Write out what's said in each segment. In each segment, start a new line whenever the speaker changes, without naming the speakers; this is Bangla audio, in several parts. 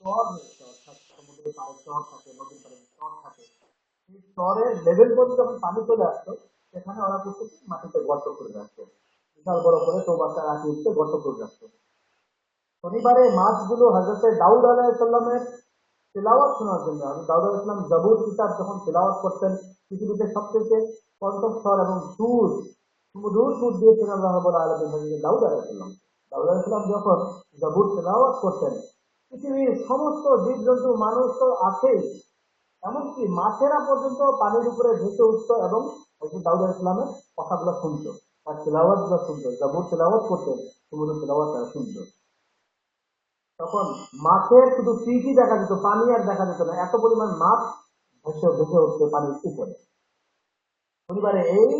স্তর রয়েছে, অর্থাৎ সমুদ্রের পাড়ে স্তর থাকে, নদীর পাড়ে স্তর থাকে। সেই স্তরের লেভেল পর্যন্ত যখন পানি চলে আসতো, সেখানে ওরা করতো মাটিতে গর্ত করে রাখতো। বিশাল বড় করে চৌবাচ্চা রাখি উঠতে গর্ত করে রাখতো। শনিবারে মাছগুলো হজরতে দাউদ আলাহিসাল্লামের তেলাওয়াত শোনার জন্য আমি দাউদ আলাইসাল্লাম জবুর কিতাব যখন তেলাওয়াত করতেন, পৃথিবীতে সবথেকে কণ্ঠস্বর এবং সুর সুমধুর সুর দিয়েছেন আল্লাহ আলামিন দাউদ আলাইসাল্লাম দাউদ আলাইসাল্লাম যখন জবুর তেলাওয়াত করতেন পৃথিবীর সমস্ত জীবজন্তু, মানুষ তো আছেই। এমনকি মাছেরা পর্যন্ত পানির উপরে ভেসে উঠতো এবং দাউদ আলাইসাল্লামের কথাগুলো শুনতো, তার তেলাওয়াতগুলো শুনতো, জবুর তেলাওয়াত করতেন সুমধুর তেলাওয়াত তারা শুনতো। তখন মাছের শুধু পিঠই দেখা যেত, পানি আর দেখা যেত না, এত পরিমাণ মাছ ভেসে ভেসে উঠছে পানির উপরে। পরিবারে এই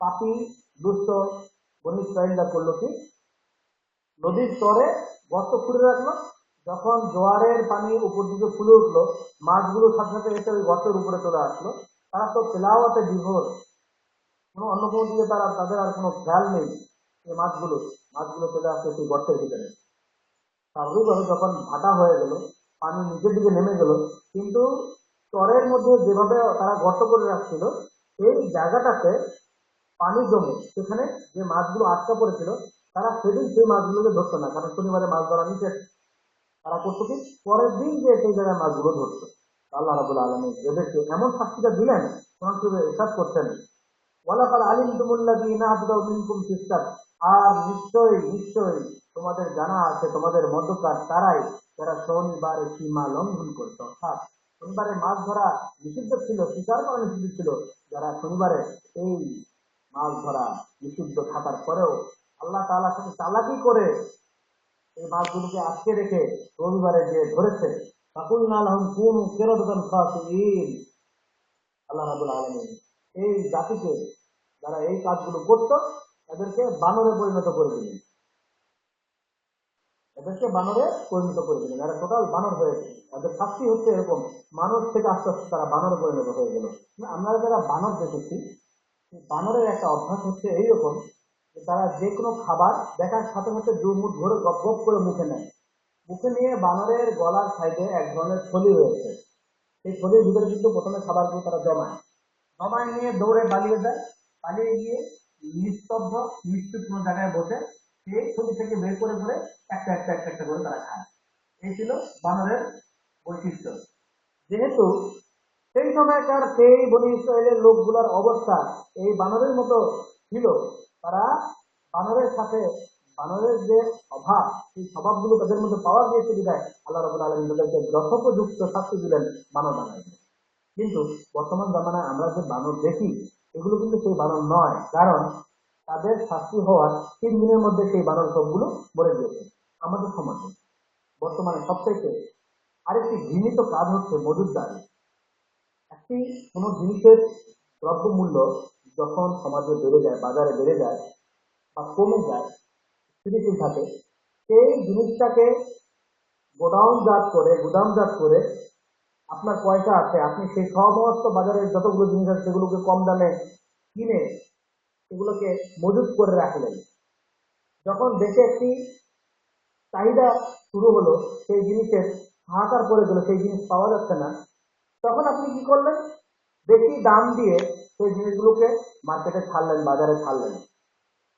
পাপি, দুষ্ট, বনি করল কি? নদীর স্তরে গর্ত খুঁড়ে রাখল যখন জোয়ারের পানি উপর দিকে ফুলে উঠল, মাছগুলো সাথে সাথে এসে ওই গর্তের উপরে চলে আসলো। তারা তো তেলাওয়াতে বিভোর। কোনো অন্য কোনো দিকে তারা তাদের আর কোনো খেয়াল নেই এই মাছগুলো। মাছগুলো চলে আসছে সেই গর্তের ভিতরে। স্বাভাবিকভাবে যখন ভাটা হয়ে গেল, পানি নিচের দিকে নেমে গেল, কিন্তু চরের মধ্যে যেভাবে তারা গর্ত করে রাখছিল, সেই জায়গাটাতে পানি জমে। সেখানে যে মাছগুলো আটকা পড়েছিল, তারা সেদিন সেই মাছগুলোকে ধরতো না, কারণ শনিবারে মাছ ধরা নিষেধ। তারা করতো পরের দিন যে সেই জায়গায় মাছগুলো ধরতো আল্লাহ রাবুল আলমী এদেরকে এমন শাস্তিটা দিলেন কোন এসাদ করছেন। ওয়ালাকাল আলিম ফিসকাত আর নিশ্চয়ই নিশ্চয়ই তোমাদের জানা আছে, তোমাদের মধ্যকার তারাই যারা শনিবারে সীমা লঙ্ঘন করতো অর্থাৎ শনিবারে মাছ ধরা নিষিদ্ধ ছিল শিকার করা নিষিদ্ধ ছিল। যারা শনিবারে এই মাছ ধরা নিষিদ্ধ থাকার পরেও আল্লাহ তাআলার সাথে চালাকি করে এই মাছগুলোকে আটকে রেখে রবিবারে যে ধরেছে। আল্লাহ রাব্বুল আলামিন এই জাতিকে যারা এই কাজগুলো করত, এদেরকে বানরে পরিণত করে দিলেন। এদেরকে বানরে পরিণত করে দিলেন। এরা টোটাল বানর হয়েছে। তাদের শাস্তি হচ্ছে এরকম, মানুষ থেকে আস্তে আস্তে তারা বানরে পরিণত হয়ে গেল। আমরা যারা বানর দেখেছি, বানরের একটা অভ্যাস হচ্ছে এইরকম তারা যে কোনো খাবার দেখার সাথে সাথে দু মুঠ ধরে গপ করে মুখে নেয়। মুখে নিয়ে বানরের গলার সাইডে এক ধরনের থলি রয়েছে। সেই থলির ভিতরে কিন্তু প্রথমে খাবারগুলো তারা জমায়। জমায় নিয়ে দৌড়ে পালিয়ে যায়। পালিয়ে গিয়ে নিস্তব্ধ নিশ্চুপ কোনো জায়গায় বসে সেই থলি থেকে বের করে করে একটা একটা একটা একটা করে তারা খায়। এই ছিল বানরের বৈশিষ্ট্য। যেহেতু সেই সময়কার সেই বনি ইসরায়েলের লোকগুলোর অবস্থা এই বানরের মতো ছিল তারা বানরের সাথে, বানরের যে স্বভাব সেই স্বভাবগুলো তাদের মধ্যে পাওয়া গিয়েছে বিদায় আল্লাহ রবুল আলমী তাদেরকে যথোপযুক্ত শাস্তি দিলেন বানর বানায় কিন্তু বর্তমান জামানায় আমরা যে বানর দেখি, এগুলো কিন্তু সেই বানর নয়, কারণ তাদের শাস্তি হওয়ার তিন দিনের মধ্যে সেই বানর সবগুলো মরে গিয়েছে। আমাদের সমাজে বর্তমানে সবথেকে আরেকটি ঘৃণিত কাজ হচ্ছে মজুদদারি একটি কোনো জিনিসের দ্রব্যমূল্য যখন সমাজে বেড়ে যায়, বাজারে বেড়ে যায় বা কমে যায়, স্থিতিশীল থাকে, সেই জিনিসটাকে গোডাউনজাত করে, গুদামজাত করে আপনার পয়সা আছে, আপনি সেই সমস্ত বাজারের যতগুলো জিনিস আছে, সেগুলোকে কম দামে কিনে সেগুলোকে মজুত করে রাখলেন। যখন দেশে একটি চাহিদা শুরু হলো, সেই জিনিসের হাহাকার পড়ে গেল, সেই জিনিস পাওয়া যাচ্ছে না, তখন আপনি কি করলেন? বেশি দাম দিয়ে সেই জিনিসগুলোকে মার্কেটে ছাড়লেন, বাজারে ছাড়লেন।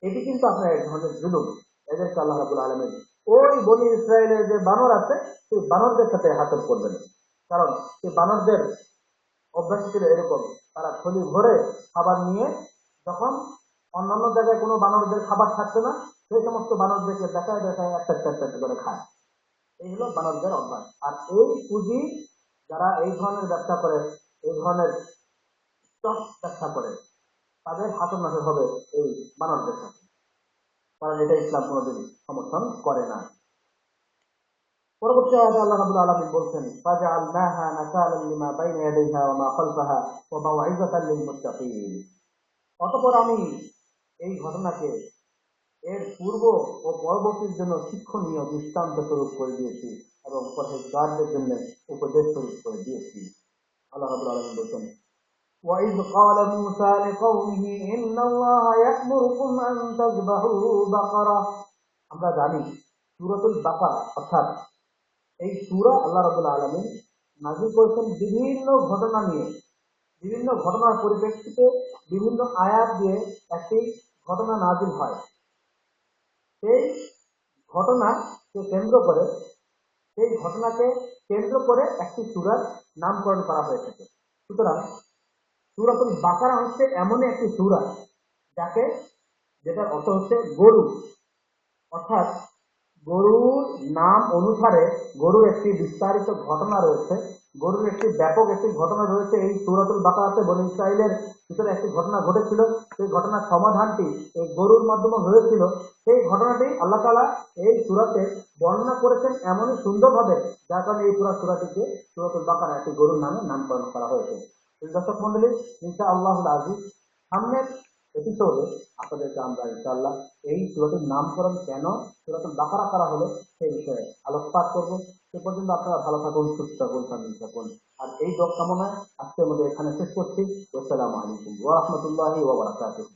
এটি কিন্তু আপনার এক ধরনের জুলুম। এদেরকে আল্লাহ রাবুল আলমের ওই বনি ইসরায়েলের যে বানর আছে, সেই বানরদের সাথে হাতর করবেন। কারণ সেই বানরদের অভ্যাস ছিল এরকম, তারা থলি ভরে খাবার নিয়ে যখন অন্যান্য জায়গায় কোনো বানরদের খাবার থাকছে না, সেই সমস্ত বানরদেরকে দেখায় দেখায় একটা একটা একটা করে খায়। এই হলো বানরদের অভ্যাস। আর এই পুঁজি যারা এই ধরনের ব্যবসা করে, এই ধরনের ব্যবসা করে তাদের হাতর নাতে হবে এই বানরদের সাথে কারণ এটা ইসলাম কোনোদিন সমর্থন করে না। পরবর্তী আয়াতে আল্লাহ রাব্বুল আলামিন বলছেন লিমা বাইনা ইয়াদাইহা ওয়া মা খালফাহা ওয়া লিল মুত্তাকিন অতঃপর আমি এই ঘটনাকে এর পূর্ব ও পরবর্তীর জন্য শিক্ষণীয় দৃষ্টান্ত স্বরূপ করে দিয়েছি এবং পরহেজগারদের জন্য উপদেশ স্বরূপ করে দিয়েছি। আল্লাহ রাব্বুল আলামিন বলছেন وإذ قال موسى لقومه إن الله يأمركم أن تذبحوا بقرة আমরা জানি সূরাতুল বাকারা অর্থাৎ এই সুরা আল্লাহ রাবুল আলমী নাজিল করেছেন বিভিন্ন ঘটনা নিয়ে বিভিন্ন ঘটনার পরিপ্রেক্ষিতে বিভিন্ন আয়াত দিয়ে একটি ঘটনা নাজিল হয় সেই ঘটনাকে কেন্দ্র করে সেই ঘটনাকে কেন্দ্র করে একটি সুরার নামকরণ করা হয়ে থাকে সুতরাং সুরাতুল বাকারা হচ্ছে এমনই একটি সুরা যাকে, যেটার অর্থ হচ্ছে গরু। অর্থাৎ গরুর নাম অনুসারে গরুর একটি বিস্তারিত ঘটনা রয়েছে। গরুর একটি ব্যাপক একটি ঘটনা রয়েছে এই সুরাতুল বাকারাতে। বনি ইসরায়েলের ভিতরে একটি ঘটনা ঘটেছিল। সেই ঘটনার সমাধানটি এই গরুর মাধ্যমে হয়েছিল। সেই ঘটনাটি আল্লাহ তালা এই সুরাতে বর্ণনা করেছেন এমনই সুন্দরভাবে, যার কারণে এই পুরা সুরাটিকে সুরাতুল বাকারা একটি গরুর নামে নামকরণ করা হয়েছে। দর্শক মন্ডলী ইনশা আল্লাহ আজিজ। সামনের এপিসোডে আপনাদেরকে আমরা ইনশাআল্লাহ এই সুরাটির নামকরণ কেন সুরাতুল বাকারা করা হলো সেই বিষয়ে আলোকপাত করব। সে পর্যন্ত আপনারা ভালো থাকুন, সুস্থ থাকুন শান্তি থাকুন। আর এই দোয়া কামনায় আজকের মধ্যে এখানে শেষ করছি। আসসালামু আলাইকুম ওয়া রাহমাতুল্লাহি ওয়া বারাকাতুহু।